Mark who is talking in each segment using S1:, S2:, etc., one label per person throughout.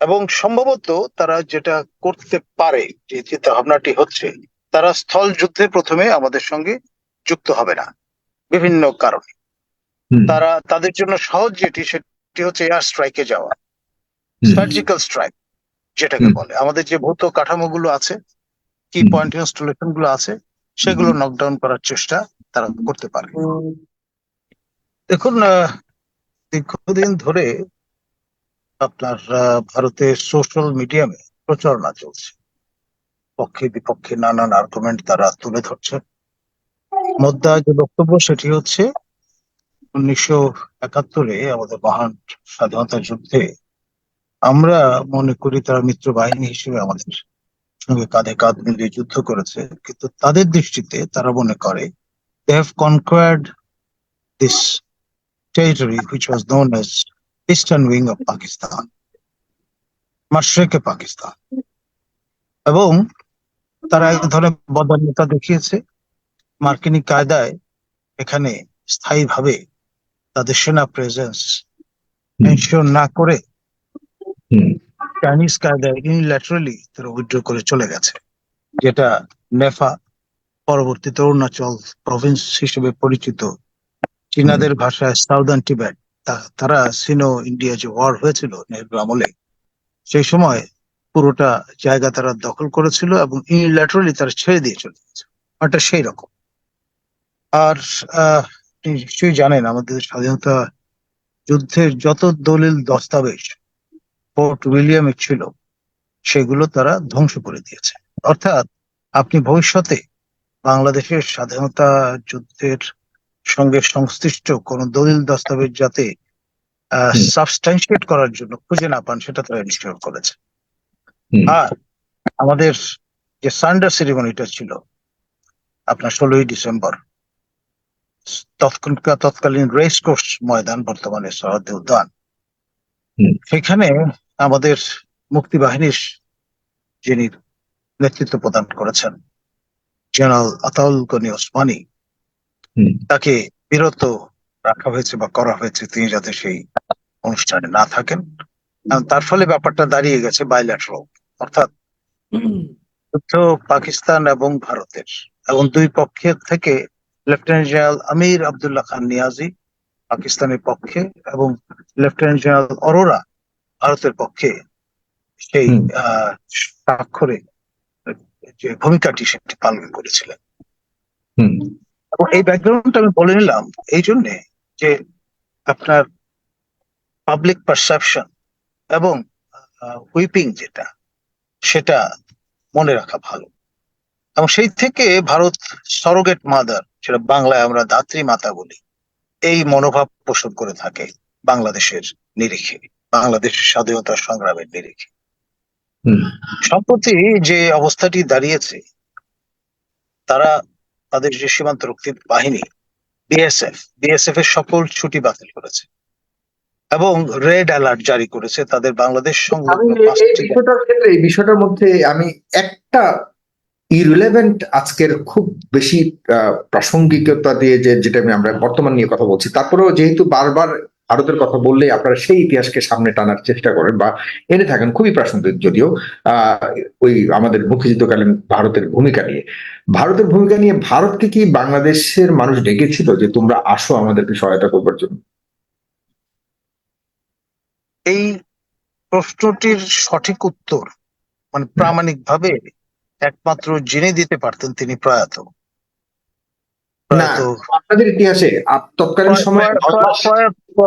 S1: এবং সম্ভবত তারা যেটা করতে পারে যে চিন্তা ভাবনাটি হচ্ছে তারা স্থল যুদ্ধে প্রথমে আমাদের সঙ্গে যুক্ত হবে না বিভিন্ন কারণে। তারা তাদের জন্য সহজ যেটি সেটি হচ্ছে এয়ার স্ট্রাইকে যাওয়া। সার্জিক্যাল স্ট্রাইক যেটাকে বলে। আমাদের যে ভৌত কাঠামোগুলো আছে কি পয়েন্ট ইনস্টলেশনগুলো আছে সেগুলো নকডাউন করার চেষ্টা তারা করতে পারে। দেখুন দীর্ঘদিন ধরে আপনার আহ, ভারতের সোশ্যাল মিডিয়ামে প্রচারণা চলছে। পক্ষে বিপক্ষে নানান আর্গুমেন্ট তারা তুলে ধরছে। মোদ্দা যে বক্তব্য সেটি হচ্ছে উনিশশো একাত্তরে আমাদের মহান স্বাধীনতা যুদ্ধে আমরা মনে করি তারা মিত্র বাহিনী হিসেবে আমাদের সঙ্গে কাঁধে কাঁধ মিলিয়ে যুদ্ধ করেছে। কিন্তু তাদের দৃষ্টিতে তারা মনে করে they have conquered this territory which was known as eastern wing of Pakistan মাশরেকে Pakistan এবং তারা এক ধরনের বদান্যতা দেখিয়েছে। মার্কিনী কায়দায় এখানে স্থায়ীভাবে তাদের সেনা প্রেজেন্স। এনশিওর না করে চাইনিজ কায়দায় ইউনিল্যাটারালি তারা উইথড্র করে চলে গেছে যেটা নেফা পরবর্তীতে অরুণাচল প্রভিন্স হিসেবে পরিচিত। চীনাদের ভাষায় সাউদার্ন টিবেট তারা সিনো ইন্ডিয়া যে ওয়ার হয়েছিল নেহরু আমলে, সেই সময় পুরোটা জায়গা তারা দখল করেছিল এবং ইউনিল্যাটারালি তারা ছেড়ে দিয়ে চলে গেছে। এটা সেই রকম। আর নিশ্চয়ই জানেন আমাদের স্বাধীনতা যুদ্ধের যত দলিল দস্তাবেজ ফোর্ট উইলিয়ামে ছিল, সেগুলো তারা ধ্বংস করে দিয়েছে। অর্থাৎ আপনি ভবিষ্যতে বাংলাদেশের স্বাধীনতা যুদ্ধের সঙ্গে সংশ্লিষ্ট কোন দলিল দস্তাবেজ যাতে। সাবস্টান্সিয়েট করার জন্য খুঁজে না পান সেটা তারা ইনস্টল করেছে আর আমাদের যে সান্ডার সেরিমনিটা ছিল আপনার ষোলোই ডিসেম্বর তৎকালীন রেস কোর্স ময়দান বর্তমানে সরহদ্দি উদ্যান সেখানে আমাদের মুক্তিবাহিনীর যিনি নেতৃত্ব প্রদান করেছেন জেনারেল আতাউল গনি ওসমানী। তাকে বিরত রাখা হয়েছে বা করা হয়েছে তিনি যাতে সেই অনুষ্ঠানে না থাকেন। তার ফলে ব্যাপারটা দাঁড়িয়ে গেছে বাইল্যাটারাল অর্থাৎ যুদ্ধ পাকিস্তান এবং ভারতের। এবং দুই পক্ষের থেকে লেফটেন্যান্ট জেনারেল আমির আবদুল্লাহ খান নিয়াজি পাকিস্তানের পক্ষে এবং লেফটেন্যান্ট জেনারেল অরোরা ভারতের পক্ষে সেই আহ, স্বাক্ষরে যে ভূমিকাটি সেটি পালন করেছিলেন।
S2: হুম,
S1: এবং এই ব্যাকগ্রাউন্ডটা আমি বলে নিলাম এই জন্যে যে আপনার পাবলিক পারসেপশন এবং হুইপিং যেটা সেটা মনে রাখা ভালো। এবং সেই থেকে ভারত সরোগেট মাদার যেটা বাংলায় আমরা দাত্রী মাতা বলি এই মনোভাব পোষণ করে থাকে বাংলাদেশের নিরিখে বাংলাদেশের স্বাধীনতা সংগ্রামের নিরিখে। সম্প্রতি যে অবস্থাটি দাঁড়িয়েছে তারা তাদের যে সীমান্তরক্ষী বাহিনী বিএসএফ বিএসএফ এর সকল ছুটি বাতিল করেছে এবং রেড অ্যালার্ট জারি করেছে তাদের বাংলাদেশ
S2: বিষয়টার ক্ষেত্রে এই বিষয়টার মধ্যে আমি একটা ইরিলেভেন্ট আজকের খুব বেশি আহ, প্রাসঙ্গিকতা দিয়ে যে যেটা আমি আমরা বর্তমান নিয়ে কথা বলছি। তারপরেও যেহেতু বারবার ভারতের কথা বললে আপনারা সেই ইতিহাসকে সামনে টানার চেষ্টা করেন বা এনে থাকেন খুবই প্রাসঙ্গিক যদিও আহ ওই আমাদের মুক্তিযুদ্ধকালীন ভারতের ভূমিকা নিয়ে। ভারতের ভূমিকা নিয়ে ভারতকে কি বাংলাদেশের মানুষ ডেকেছিল যে তোমরা আসো আমাদেরকে সহায়তা করবার জন্য?
S1: এই প্রশ্নটির সঠিক উত্তর মানে প্রামাণিকভাবে একমাত্র জেনে দিতে পারতেন তিনি প্রয়াত।
S2: না আপনাদের ইতিহাসে তৎকালীন সময়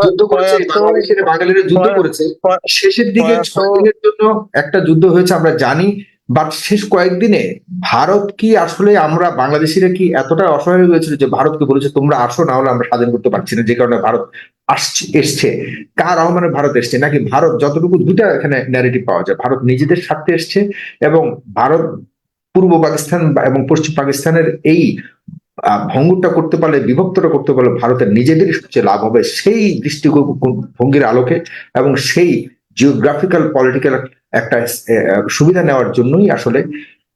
S2: যুদ্ধ করেছে বাংলাদেশের বাঙালিরা যুদ্ধ করেছে। শেষের দিকে ছয় দিনের জন্য একটা যুদ্ধ হয়েছে আমরা জানি। বাট শেষ কয়েকদিনে ভারত কি আসলে আমরা বাংলাদেশিরা কি এতটা অসহায় হয়ে গেছিল যে ভারতকে বলেছে তোমরা আসো না হলে আমরা স্বাধীন করতে পারছি না যে কারণে ভারত আসছে এসছে। কার আহ্বানে ভারত এসছে? নাকি ভারত যতটুকু দুটা এখানে ন্যারেটিভ পাওয়া যায় ভারত নিজেদের স্বার্থে এসছে এবং ভারত পূর্ব পাকিস্তান বা- এবং পশ্চিম পাকিস্তানের এই ভঙ্গুরটা করতে পারলে, বিভক্তটা করতে পারলে ভারতের নিজেদেরই সবচেয়ে লাভ হবে সেই দৃষ্টিভঙ্গির আলোকে এবং সেই জিওগ্রাফিক্যাল পলিটিক্যাল একটা সুবিধা নেওয়ার জন্যই আসলে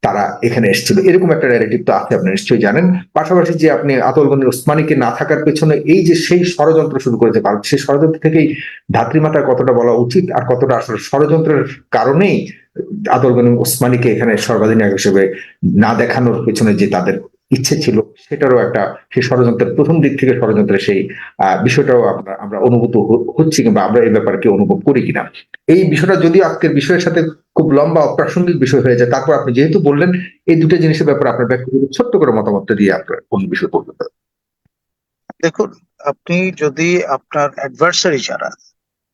S2: তারা এখানে এসেছিল। এরকম একটা ন্যারেটিভ তো আছে আপনি নিশ্চয়ই জানেন। পাশাপাশি যে আপনি আতল গনি ওসমানীকে না থাকার পেছনে এই যে সেই ষড়যন্ত্র শুরু করেছে ভারত, সেই ষড়যন্ত্র থেকেই ধাত্রীমাতার কতটা বলা উচিত আর কতটা আসলে ষড়যন্ত্রের কারণেই আতল গনি ওসমানীকে এখানে সর্বাধিনায়ক হিসেবে না দেখানোর পেছনে যে তাদের ইচ্ছে ছিল, সেটারও একটা সেই ষড়যন্ত্রের প্রথম দিক থেকে ষড়যন্ত্রের সেই বিষয়টাও আমরা আমরা অনুভূত হচ্ছি কিংবা আমরা এই ব্যাপারে কি অনুভব করি কিনা। এই বিষয়টা যদি আজকের বিষয়ের সাথে খুব লম্বা অপ্রাসঙ্গিক বিষয় হয়ে যায়, তারপর আপনি যেহেতু বললেন, এই দুটো জিনিসের ব্যাপারে আপনার ব্যক্তিগত ছোট্ট করে মতামতটা দিয়ে আপনার কোন বিষয় বলবেন
S1: দেখুন, আপনি যদি আপনার অ্যাডভার্সারি যারা,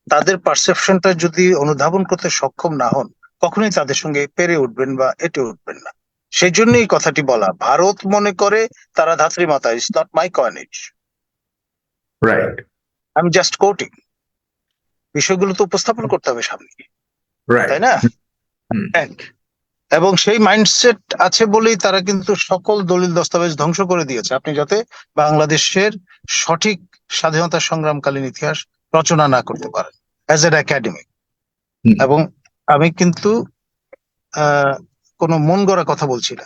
S1: তাদের পারসেপশনটা যদি অনুধাবন করতে সক্ষম না হন, কখনোই তাদের সঙ্গে পেরে উঠবেন বা এটে উঠবেন না। সেই জন্য এই কথাটি বলা ভারত মনে করে তারা ধাত্রী মাতা is not my coinage
S2: right
S1: আমি জাস্ট কোটিং বিষয়গুলো তো উপস্থাপন করতে হবে সামনে। তাই না? এবং সেই মাইন্ডসেট আছে বলেই তারা কিন্তু সকল দলিল দস্তাবেজ ধ্বংস করে দিয়েছে। আপনি যাতে বাংলাদেশের সঠিক স্বাধীনতা সংগ্রামকালীন ইতিহাস রচনা না করতে পারেন অ্যাজ এন একাডেমি এবং আমি কিন্তু আহ কোনো মন গড়া কথা বলছি না।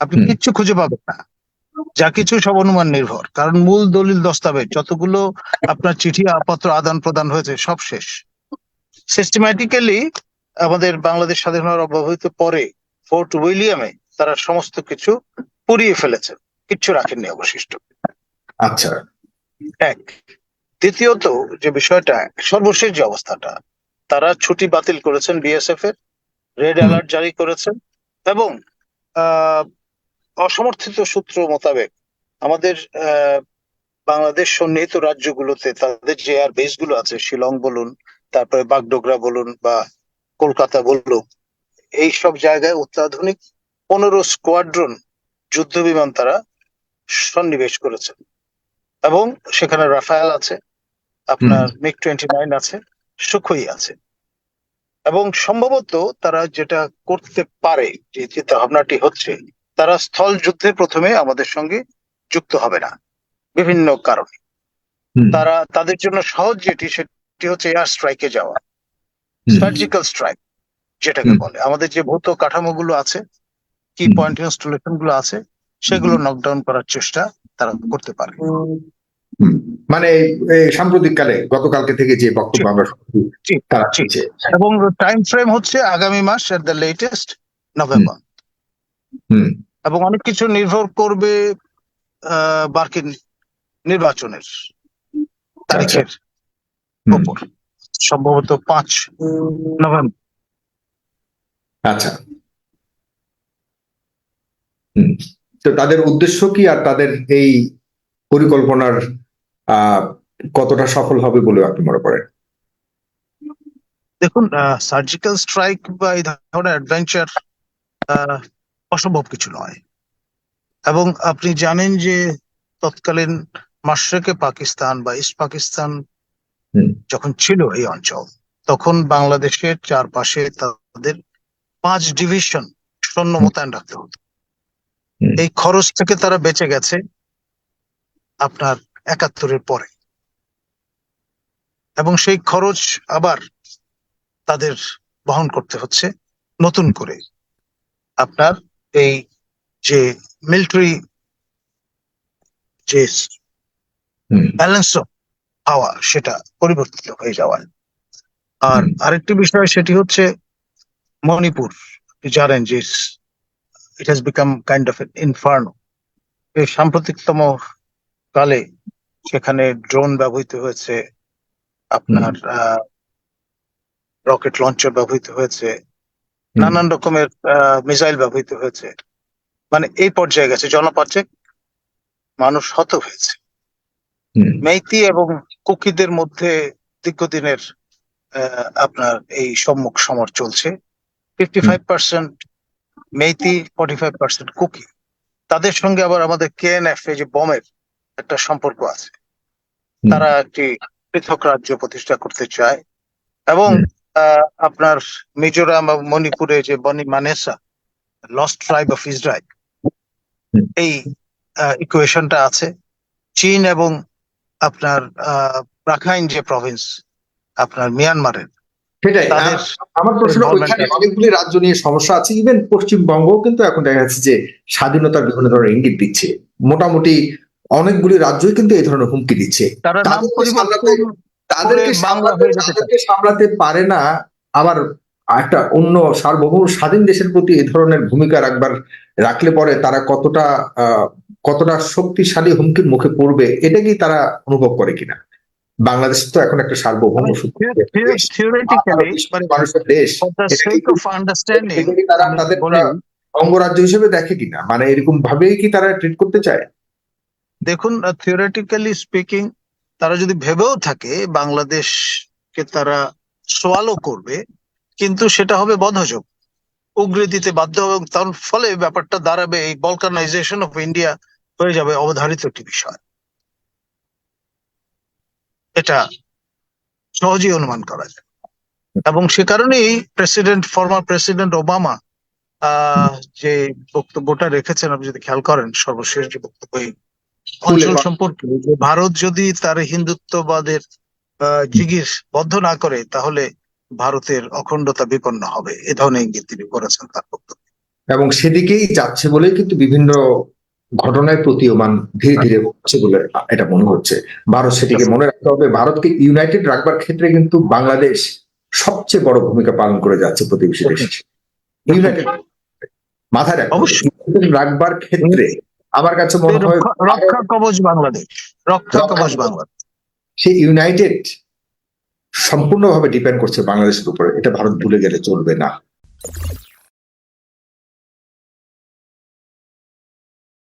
S1: আপনি কিচ্ছু খুঁজে পাবেন না। যা কিছু সব অনুমান নির্ভর। কারণ মূল দলিল দস্তাবেজ যতগুলো আপনার চিঠি পত্র আদান প্রদান হয়েছে সব শেষ। সিস্টেম্যাটিক্যালি আমাদের বাংলাদেশ স্বাধীন হওয়ার অব্যবহিত পরে ফোর্ট উইলিয়ামে তারা সমস্ত কিছু পুড়িয়ে ফেলেছেন কিচ্ছু রাখেননি অবশিষ্ট।
S2: আচ্ছা।
S1: এক। দ্বিতীয়ত যে বিষয়টা সর্বশেষ যে অবস্থাটা তারা ছুটি বাতিল করেছেন বিএসএফ এর। রেড অ্যালার্ট জারি করেছেন। এবং অসমর্থিত সূত্র মোতাবেক আমাদের বাংলাদেশ সন্নিহিত রাজ্যগুলোতে তাদের যে এয়ার বেসগুলো আছে শিলং বলুন তারপরে বাগডোগরা বলুন বা কলকাতা বলুন এই সব জায়গায় অত্যাধুনিক পনেরো স্কোয়াড্রন যুদ্ধ বিমান তারা সন্নিবেশ করেছেন এবং সেখানে রাফায়েল আছে আপনার মিগ টোয়েন্টি নাইন আছে সুখই আছে। এবং সম্ভবত তারা যেটা করতে পারে যে চিন্তা ভাবনাটি হচ্ছে তারা স্থল যুদ্ধে প্রথমে আমাদের সঙ্গে যুক্ত হবে না বিভিন্ন কারণে। তারা তাদের জন্য সহজ যেটি সেটি হচ্ছে এয়ার স্ট্রাইকে যাওয়া। সার্জিক্যাল স্ট্রাইক যেটাকে বলে। আমাদের যে ভৌত কাঠামোগুলো আছে কি পয়েন্ট ইনস্টলেশনগুলো আছে সেগুলো নকডাউন করার চেষ্টা তারা করতে পারে।
S2: মানে সাম্প্রতিককালে গতকালকে থেকে যে বক্তব্য আমরা তারা
S1: এবং টাইম ফ্রেম হচ্ছে আগামী মাস এট দ্য লেটেস্ট নভেম্বর এবং অনেক কিছু নির্ভর করবে আহ, মার্কিন নির্বাচনের তারিখের উপর সম্ভবত পাঁচ নভেম্বর
S2: আচ্ছা। হুম। তো তাদের উদ্দেশ্য কি আর তাদের এই পরিকল্পনার কতটা সফল হবে বলে আপনি মনে করেন?
S1: দেখুন সার্জিক্যাল স্ট্রাইক বা এই ধরনের অ্যাডভেঞ্চার অসম্ভব কিছু নয়। এবং আপনি জানেন যে তৎকালীন মাশরেকে পাকিস্তান বা ইস্ট পাকিস্তান যখন ছিল এই অঞ্চল তখন বাংলাদেশের চারপাশে তাদের পাঁচ ডিভিশন সৈন্য মোতায়েন রাখতে হতো। এই খরচ থেকে তারা বেঁচে গেছে। আপনার একাত্তরের পরে। এবং সেই খরচ আবার তাদের বহন করতে হচ্ছে নতুন করে। আপনার এই যে মিলিটারি যে ব্যালেন্স পাওয়া সেটা পরিবর্তিত হয়ে যাওয়ায়। আর আরেকটি বিষয় সেটি হচ্ছে মণিপুর। আপনি জানেন যে it has become kind of inferno এই সাম্প্রতিকতম কালে সেখানে ড্রোন ব্যবহৃত হয়েছে আপনার রকেট লঞ্চার ব্যবহৃত হয়েছে নানান রকমের মিসাইল ব্যবহৃত হয়েছে। মানে এই পর্যায়ে গেছে জনপাচে মানুষ হত হয়েছে। মেইতি এবং কুকিদের মধ্যে দীর্ঘদিনের আপনার এই সম্মুখ সমর চলছে। Fifty five percent Meitei forty five percent Kuki. তাদের সঙ্গে আবার আমাদের কেএনএফ এই যে বমের একটা সম্পর্ক আছে। তারা একটি পৃথক রাজ্য প্রতিষ্ঠা করতে চায় এবং আহ, আপনার মিজোরাম এবং মণিপুরে যে Bnei Menashe lost tribe of Israel এই ইকুয়েশনটা আছে। চীন এবং আপনার আহ, রাখাইন যে প্রভিন্স আপনার মিয়ানমারের
S2: সেটাই। আমার প্রশ্ন ওইখানে। অনেকগুলি রাজ্য নিয়ে সমস্যা আছে। ইভেন পশ্চিমবঙ্গ কিন্তু এখন দেখা যাচ্ছে যে স্বাধীনতার বিভিন্ন ধরনের ইঙ্গিত দিচ্ছে। মোটামুটি অনেকগুলি রাজ্যই কিন্তু এই ধরনের হুমকি দিচ্ছে। তাদেরকে সামলাতে সামলাতে পারে। না আবার একটা অন্য সার্বভৌম স্বাধীন দেশের প্রতি এই ধরনের ভূমিকা রাখবার রাখলে পরে তারা কতটা কতটা শক্তিশালী হুমকির মুখে পড়বে এটা কি তারা অনুভব করে কিনা? বাংলাদেশ তো এখন একটা সার্বভৌম
S1: মানে
S2: কি তারা তাদের অঙ্গরাজ্য হিসেবে দেখে কিনা? মানে এরকম ভাবেই কি তারা ট্রিট করতে চায়?
S1: দেখুন থিওরিটিক্যালি স্পিকিং তারা যদি ভেবেও থাকে বাংলাদেশকে তারা সোয়ালো করবে, কিন্তু সেটা হবে বন্ধযোগ উগরে দিতে বাধ্য হবে এবং তার ফলে ব্যাপারটা দাঁড়াবে, এই বলকানাইজেশন অফ ইন্ডিয়া হয়ে যাবে অবধারিত একটি বিষয়। এটা সহজেই অনুমান করা যায়। এবং সে কারণেই প্রেসিডেন্ট ফর্মার প্রেসিডেন্ট ওবামা যে বক্তব্যটা রেখেছেন, আপনি যদি খেয়াল করেন, সর্বশেষ যে বক্তব্য অঞ্চল সম্পর্কে ভারত যদি তার হিন্দুত্ববাদের আহ, জিগির বদ্ধ না করে তাহলে ভারতের অখণ্ডতা বিপন্ন হবে। এ ধরনের ইঙ্গিত তিনি করেছেন তার বক্তব্য।
S2: এবং সেদিকেই যাচ্ছে বলে কিন্তু বিভিন্ন ঘটনায় প্রতীয়মান ধীরে ধীরে হচ্ছে বলে এটা মনে হচ্ছে। ভারত সেটিকে মনে রাখতে হবে। ভারতকে ইউনাইটেড রাখবার ক্ষেত্রে কিন্তু বাংলাদেশ সবচেয়ে বড় ভূমিকা পালন করে যাচ্ছে প্রতিবেশী দেশ। ইউনাইটেড মাথায়
S1: অবশ্যই।
S2: রাখবার ক্ষেত্রে আমার কাছে মনে হয়
S1: রক্ষা- কবচ বাংলাদেশ। রক্ষা
S2: কবচ।
S1: বাংলাদেশ।
S2: সেই ইউনাইটেড সম্পূর্ণভাবে ডিপেন্ড করছে বাংলাদেশের উপরে। এটা ভারত ভুলে গেলে চলবে না।